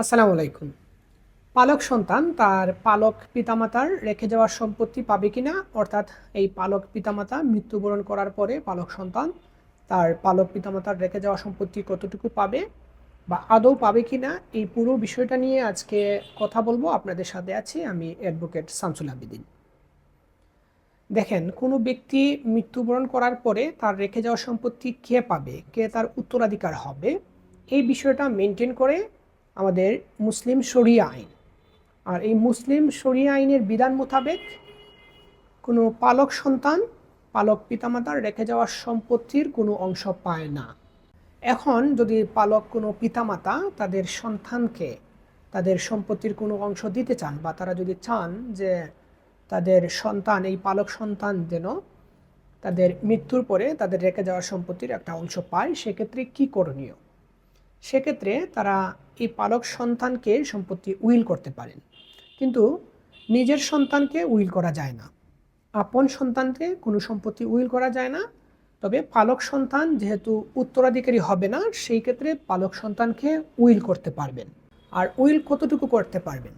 আসসালামু আলাইকুম। পালক সন্তান তার পালক পিতামাতার রেখে যাওয়ার সম্পত্তি পাবে কিনা, অর্থাৎ এই পালক পিতামাতা মৃত্যুবরণ করার পরে পালক সন্তান তার পালক পিতামাতার রেখে যাওয়া সম্পত্তি কতটুকু পাবে বা আদৌ পাবে কিনা, এই পুরো বিষয়টা নিয়ে আজকে কথা বলব। আপনাদের সাথে আছি আমি অ্যাডভোকেট শামসুল আবিদিন। দেখেন, কোনো ব্যক্তি মৃত্যুবরণ করার পরে তার রেখে যাওয়া সম্পত্তি কে পাবে, কে তার উত্তরাধিকার হবে, এই বিষয়টা মেনটেন করে আমাদের মুসলিম শরিয়া আইন। আর এই মুসলিম শরিয়া আইনের বিধান মোতাবেক কোনো পালক সন্তান, পালক পিতামাতার রেখে যাওয়া সম্পত্তির কোনো অংশ পায় না। এখন যদি পালক কোনো পিতামাতা তাদের সন্তানকে তাদের সম্পত্তির কোনো অংশ দিতে চান বা তারা যদি চান যে তাদের সন্তান, এই পালক সন্তান যেন তাদের মৃত্যুর পরে তাদের রেখে যাওয়া সম্পত্তির একটা অংশ পায়, সেক্ষেত্রে কী করণীয়? সেক্ষেত্রে তারা এই পালক সন্তানকে সম্পত্তি উইল করতে পারেন। কিন্তু নিজের সন্তানকে উইল করা যায় না। আপন সন্তানকে কোনো সম্পত্তি উইল করা যায় না। তবে পালক সন্তান যেহেতু উত্তরাধিকারী হবে না, সেই ক্ষেত্রে পালক সন্তানকে উইল করতে পারবেন। আর উইল কতটুকু করতে পারবেন?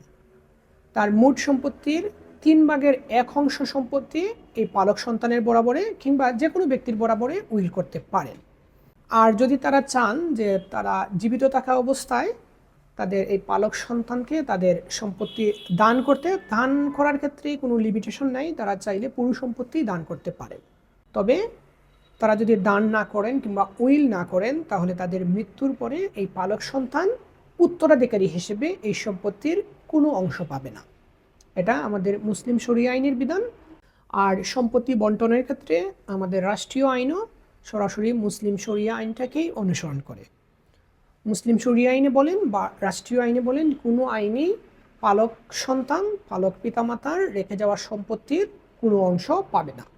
তার মোট সম্পত্তির তিন ভাগের এক অংশ সম্পত্তি এই পালক সন্তানের বরাবরে কিংবা যে কোনো ব্যক্তির বরাবরে উইল করতে পারেন। আর যদি তারা চান যে তারা জীবিত থাকা অবস্থায় তাদের এই পালক সন্তানকে তাদের সম্পত্তি দান করতে, দান করার ক্ষেত্রে কোনো লিমিটেশন নাই, তারা চাইলে পুরো সম্পত্তি দান করতে পারে। তবে তারা যদি দান না করেন কিংবা উইল না করেন, তাহলে তাদের মৃত্যুর পরে এই পালক সন্তান উত্তরাধিকারী হিসেবে এই সম্পত্তির কোনো অংশ পাবে না। এটা আমাদের মুসলিম শরীয় আইনের বিধান। আর সম্পত্তি বন্টনের ক্ষেত্রে আমাদের রাষ্ট্রীয় আইনও সরাসরি মুসলিম শরিয়া আইনটাকেই অনুসরণ করে। মুসলিম শরিয়া আইনে বলেন বা রাষ্ট্রীয় আইনে বলেন কোনো আইনেই পালক সন্তান, পালক পিতামাতার রেখে যাওয়া সম্পত্তির কোনো অংশ পাবে না।